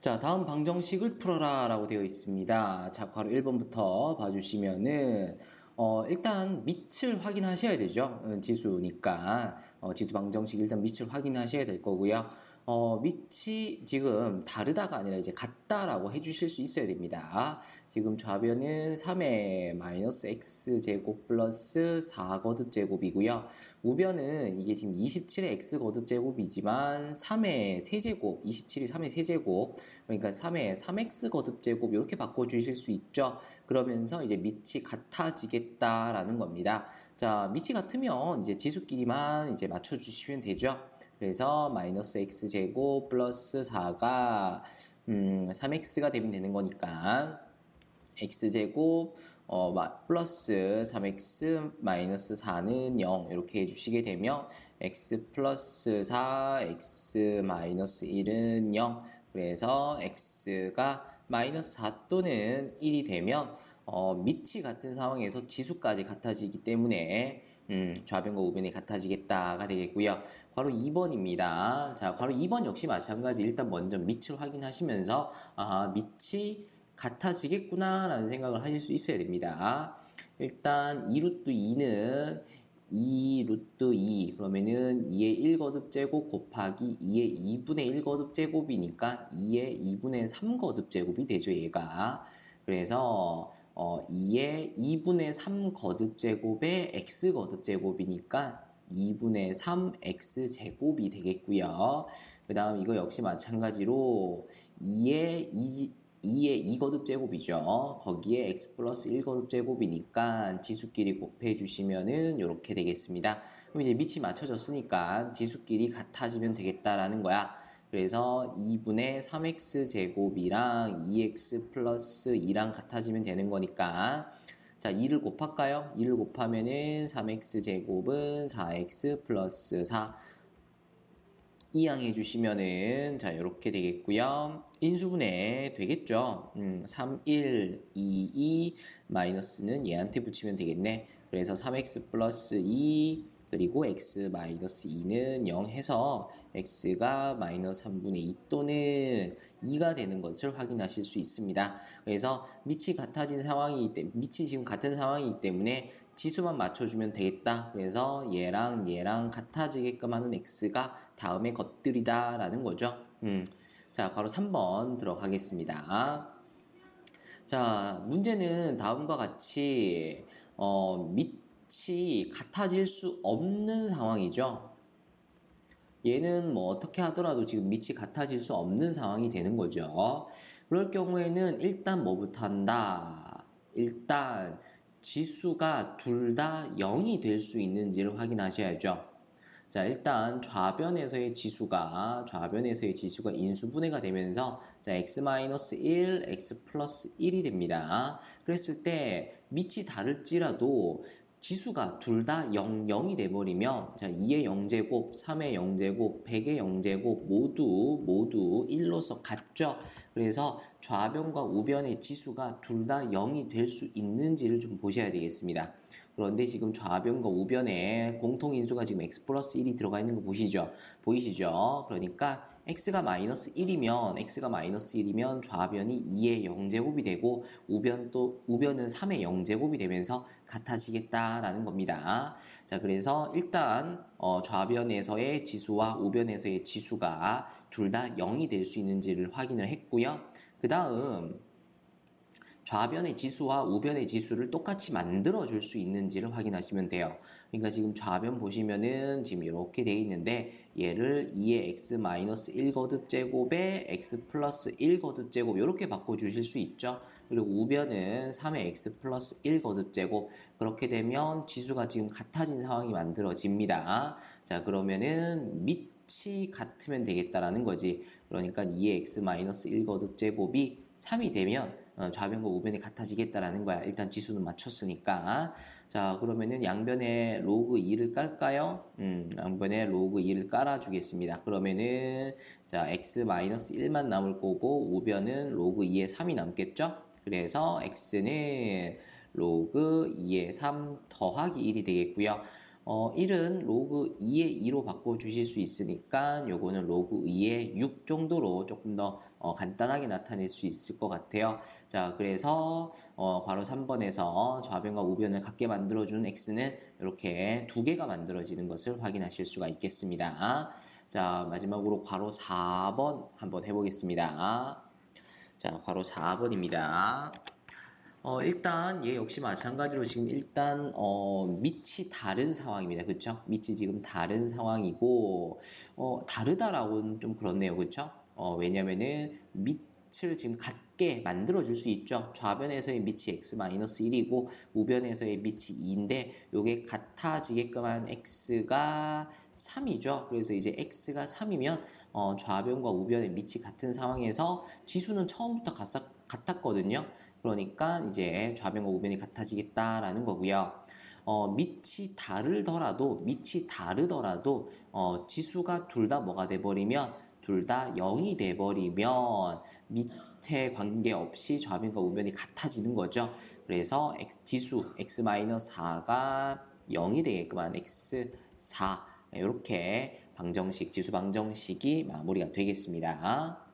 자, 다음 방정식을 풀어라 라고 되어 있습니다. 자, 괄호 1번부터 봐주시면은, 어, 일단 밑을 확인하셔야 되죠. 어, 지수니까. 어, 지수 방정식 일단 밑을 확인하셔야 될 거고요. 어, 밑이 지금 다르다가 아니라 이제 같다라고 해주실 수 있어야 됩니다. 지금 좌변은 3의 마이너스 x제곱 플러스 4 거듭 제곱이고요. 우변은 이게 지금 27의 x거듭 제곱이지만 3의 세제곱, 27이 3의 세제곱, 그러니까 3의 3x 거듭 제곱 이렇게 바꿔주실 수 있죠. 그러면서 이제 밑이 같아지 겠다라는 겁니다. 자, 밑이 같으면 이제 지수끼리만 이제 맞춰주시면 되죠. 그래서 마이너스 x제곱 플러스 4가 음, 3x가 되면 되는 거니까 x제곱 어, 플러스 3x 마이너스 4는 0 이렇게 해주시게 되면 x 플러스 4 x 마이너스 1은 0 그래서 x가 마이너스 4 또는 1이 되면 어, 밑이 같은 상황에서 지수까지 같아지기 때문에 음, 좌변과 우변이 같아지겠다가 되겠고요. 바로 2번입니다. 자, 바로 2번 역시 마찬가지 일단 먼저 밑을 확인하시면서 아, 밑이 같아지겠구나 라는 생각을 하실 수 있어야 됩니다. 일단 2루트 2는 2 루트 2 그러면은 2의 1거듭 제곱 곱하기 2의 2분의 1거듭 제곱이니까 2의 2분의 3거듭 제곱이 되죠 얘가 그래서 어 2의 2분의 3 거듭 제곱의 x 거듭 제곱이니까 2분의 3x 제곱이 되겠고요. 그 다음 이거 역시 마찬가지로 2의 2 2의 2거듭 제곱이죠. 거기에 x 플러스 1거듭 제곱이니까 지수끼리 곱해 주시면은 이렇게 되겠습니다. 그럼 이제 밑이 맞춰졌으니까 지수끼리 같아지면 되겠다라는 거야. 그래서 2분의 3x 제곱이랑 2x 플러스 2랑 같아지면 되는 거니까 자 2를 곱할까요? 2를 곱하면은 3x 제곱은 4x 플러스 4 이항해 주시면은 자 이렇게 되겠고요. 인수분해 되겠죠. 음, 3, 1, 2, 2 마이너스는 얘한테 붙이면 되겠네. 그래서 3x 플러스 2 그리고 x-2는 0 해서 x가 마이너스 3분의 2 또는 2가 되는 것을 확인하실 수 있습니다. 그래서 밑이 같아진 상황이기 때문에 밑이 지금 같은 상황이기 때문에 지수만 맞춰주면 되겠다. 그래서 얘랑 얘랑 같아지게끔 하는 x가 다음의 것들이다 라는 거죠. 음. 자, 바로 3번 들어가겠습니다. 자, 문제는 다음과 같이 어, 밑 빛이 같아질 수 없는 상황이죠. 얘는 뭐 어떻게 하더라도 지금 밑이 같아질 수 없는 상황이 되는 거죠. 그럴 경우에는 일단 뭐부터 한다? 일단 지수가 둘 다 0이 될 수 있는지를 확인하셔야죠. 자, 일단 좌변에서의 지수가 좌변에서의 지수가 인수분해가 되면서 자, x-1, x 플러스 1이 됩니다. 그랬을 때 밑이 다를지라도 지수가 둘 다 0, 0이 돼버리면 자 2의 0제곱, 3의 0제곱, 100의 0제곱 모두 모두 1로서 같죠. 그래서 좌변과 우변의 지수가 둘 다 0이 될 수 있는지를 좀 보셔야 되겠습니다. 그런데 지금 좌변과 우변에 공통인수가 지금 x 플러스 1이 들어가 있는 거 보시죠? 보이시죠? 그러니까 x가 마이너스 1이면 x가 마이너스 1이면 좌변이 2의 0제곱이 되고 우변 또 우변은 3의 0제곱이 되면서 같아지겠다라는 겁니다. 자 그래서 일단 어, 좌변에서의 지수와 우변에서의 지수가 둘 다 0이 될 수 있는지를 확인을 했고요. 그 다음 좌변의 지수와 우변의 지수를 똑같이 만들어 줄 수 있는지를 확인하시면 돼요. 그러니까 지금 좌변 보시면은 지금 이렇게 돼 있는데 얘를 2의 x 1거듭 제곱에 x 플러스 1거듭 제곱 이렇게 바꿔 주실 수 있죠. 그리고 우변은 3의 x 플러스 1거듭 제곱 그렇게 되면 지수가 지금 같아진 상황이 만들어집니다. 자 그러면은 밑이 같으면 되겠다라는 거지. 그러니까 2의 x 1 거듭 제곱이 3이 되면 어, 좌변과 우변이 같아지겠다라는 거야. 일단 지수는 맞췄으니까. 자, 그러면은 양변에 로그 2를 깔까요? 음, 양변에 로그 2를 깔아주겠습니다. 그러면은 자, x-1만 남을 거고 우변은 로그 2에 3이 남겠죠? 그래서 x는 로그 2에 3 더하기 1이 되겠고요. 어, 1은 로그 2의 2로 바꿔주실 수 있으니까 요거는 로그 2의 6 정도로 조금 더 어, 간단하게 나타낼 수 있을 것 같아요. 자, 그래서 어, 괄호 3번에서 좌변과 우변을 같게 만들어준 x는 이렇게 두 개가 만들어지는 것을 확인하실 수가 있겠습니다. 자, 마지막으로 괄호 4번 한번 해보겠습니다. 자, 괄호 4번입니다. 어, 일단 얘 역시 마찬가지로 지금 일단 어, 밑이 다른 상황입니다. 그렇죠? 밑이 지금 다른 상황이고 어, 다르다라고는 좀 그렇네요. 그렇죠? 어, 왜냐면은 밑을 지금 같게 만들어 줄 수 있죠. 좌변에서의 밑이 x-1이고 우변에서의 밑이 2인데 요게 같아지게끔 한 x가 3이죠. 그래서 이제 x가 3이면 어, 좌변과 우변의 밑이 같은 상황에서 지수는 처음부터 같았 같았거든요. 그러니까 이제 좌변과 우변이 같아지겠다라는 거고요. 어, 밑이 다르더라도 밑이 다르더라도 어, 지수가 둘 다 뭐가 돼버리면 둘 다 0이 돼버리면 밑에 관계없이 좌변과 우변이 같아지는 거죠. 그래서 x, 지수 x-4가 0이 되게끔 한 x4 이렇게 방정식 지수 방정식이 마무리가 되겠습니다.